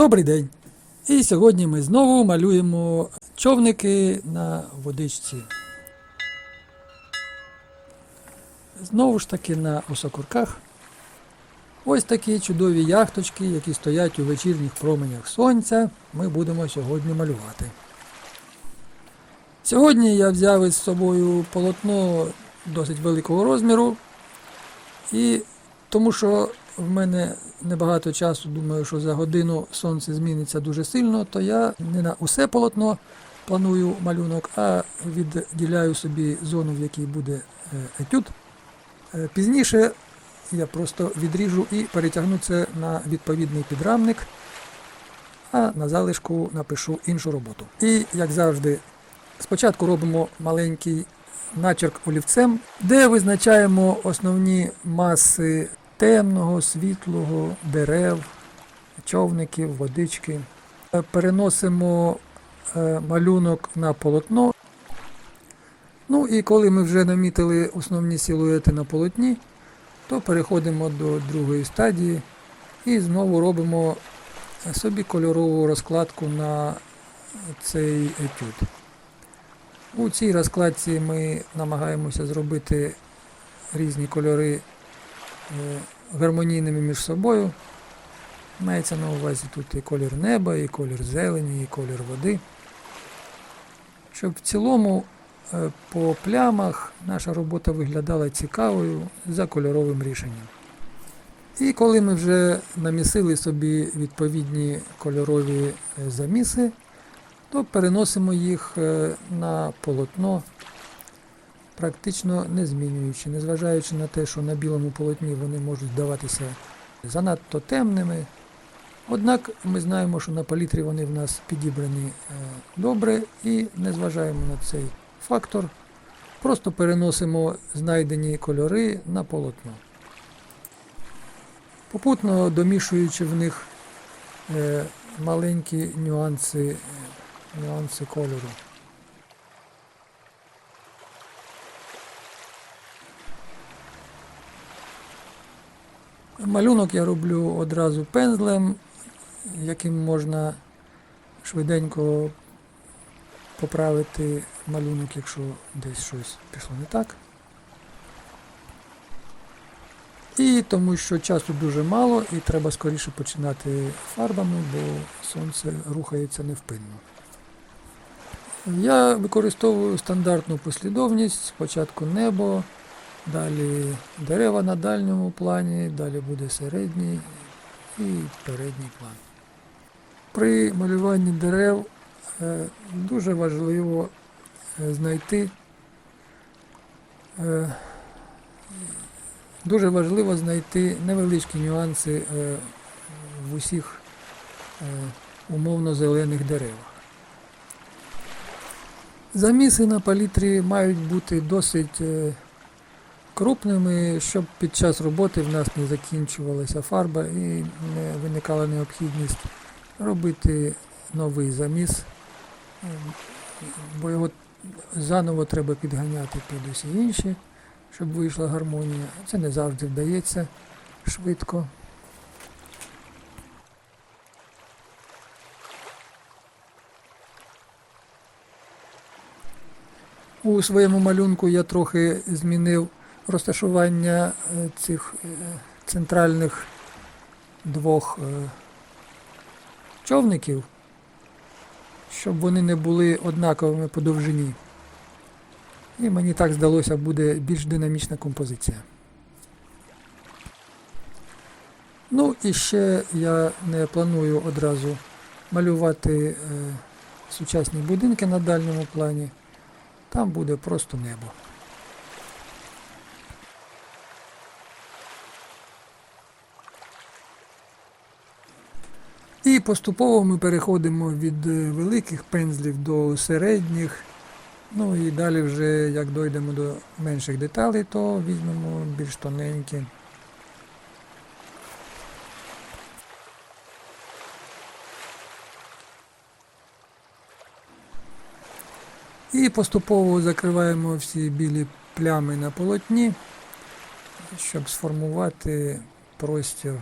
Добрий день! І сьогодні ми знову малюємо човники на водичці. Знову ж таки на осокорках. Ось такі чудові яхточки, які стоять у вечірніх променях сонця, ми будемо сьогодні малювати. Сьогодні я взяв із собою полотно досить великого розміру, і тому що в мене небагато часу, думаю, що за годину сонце зміниться дуже сильно, то я не на усе полотно планую малюнок, а відділяю собі зону, в якій буде е, етюд. Е, Пізніше я просто відріжу і перетягну це на відповідний підрамник, а на залишку напишу іншу роботу. І, як завжди, спочатку робимо маленький начерк олівцем, де визначаємо основні маси темного, світлого, дерев, човників, водички. Е, Переносимо е, малюнок на полотно. Ну і коли ми вже намітили основні силуети на полотні, то переходимо до другої стадії і знову робимо собі кольорову розкладку на цей етюд. У цій розкладці ми намагаємося зробити різні кольори е, гармонійними між собою. Мається на увазі тут і колір неба, і колір зелені, і колір води. Щоб в цілому е, по плямах наша робота виглядала цікавою за кольоровим рішенням. І коли ми вже намісили собі відповідні кольорові е, заміси, то переносимо їх е, на полотно, практично не змінюючи, незважаючи на те, що на білому полотні вони можуть здаватися занадто темними. Однак ми знаємо, що на палітрі вони в нас підібрані е, добре і не зважаємо на цей фактор. Просто переносимо знайдені кольори на полотно. Попутно домішуючи в них е, маленькі нюанси, е, нюанси кольору. Малюнок я роблю одразу пензлем, яким можна швиденько поправити малюнок, якщо десь щось пішло не так. І тому що часу дуже мало і треба скоріше починати фарбами, бо сонце рухається невпинно. Я використовую стандартну послідовність, спочатку небо, далі дерева на дальньому плані, далі буде середній і передній план. При малюванні дерев е, дуже важливо е, знайти е, дуже важливо знайти невеличкі нюанси в усіх умовно зелених деревах. Заміси на палітрі мають бути досить крупними, щоб під час роботи в нас не закінчувалася фарба і не виникала необхідність робити новий заміс, бо його заново треба підганяти під усі інші, щоб вийшла гармонія. Це не завжди вдається швидко. У своєму малюнку я трохи змінив розташування е, цих е, центральних двох е, човників, щоб вони не були однаковими по довжині. І мені так здалося, буде більш динамічна композиція. Ну і ще я не планую одразу малювати сучасні будинки на дальньому плані. Там буде просто небо. І поступово ми переходимо від е, великих пензлів до середніх. Ну і далі вже як дійдемо до менших деталей, то візьмемо більш тоненькі. І поступово закриваємо всі білі плями на полотні, щоб сформувати простір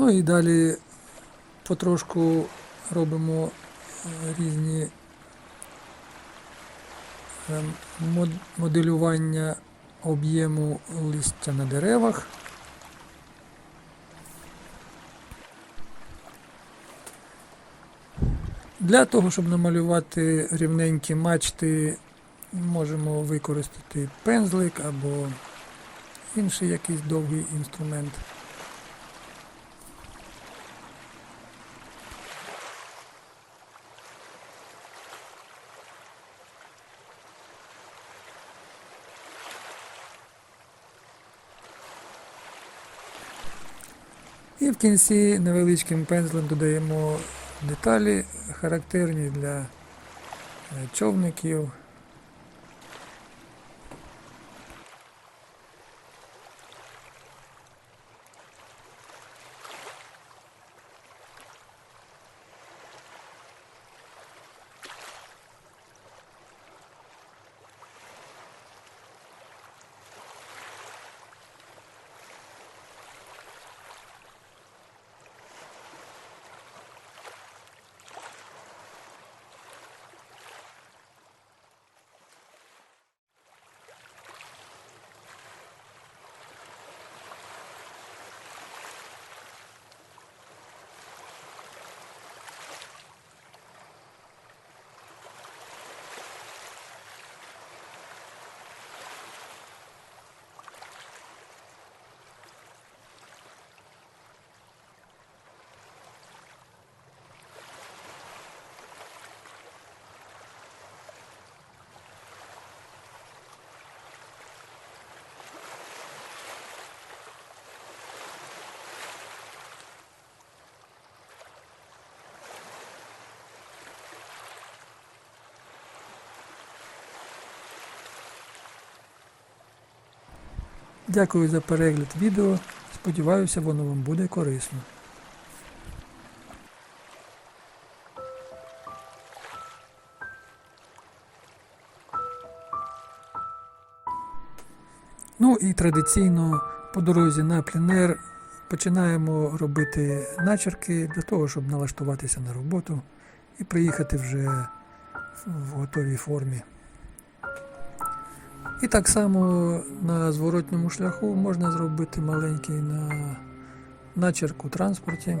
Ну і далі потрошку робимо е, різні е, моделювання об'єму листя на деревах. Для того, щоб намалювати рівненькі мачти, можемо використати пензлик або інший якийсь довгий інструмент. В кінці невеличким пензлем додаємо деталі, характерні для е, човників. Дякую за перегляд відео. Сподіваюся, воно вам буде корисно. Ну і традиційно по дорозі на пленер починаємо робити начерки для того, щоб налаштуватися на роботу і приїхати вже в готовій формі. І так само на зворотньому шляху можна зробити маленький на начерк у транспорті.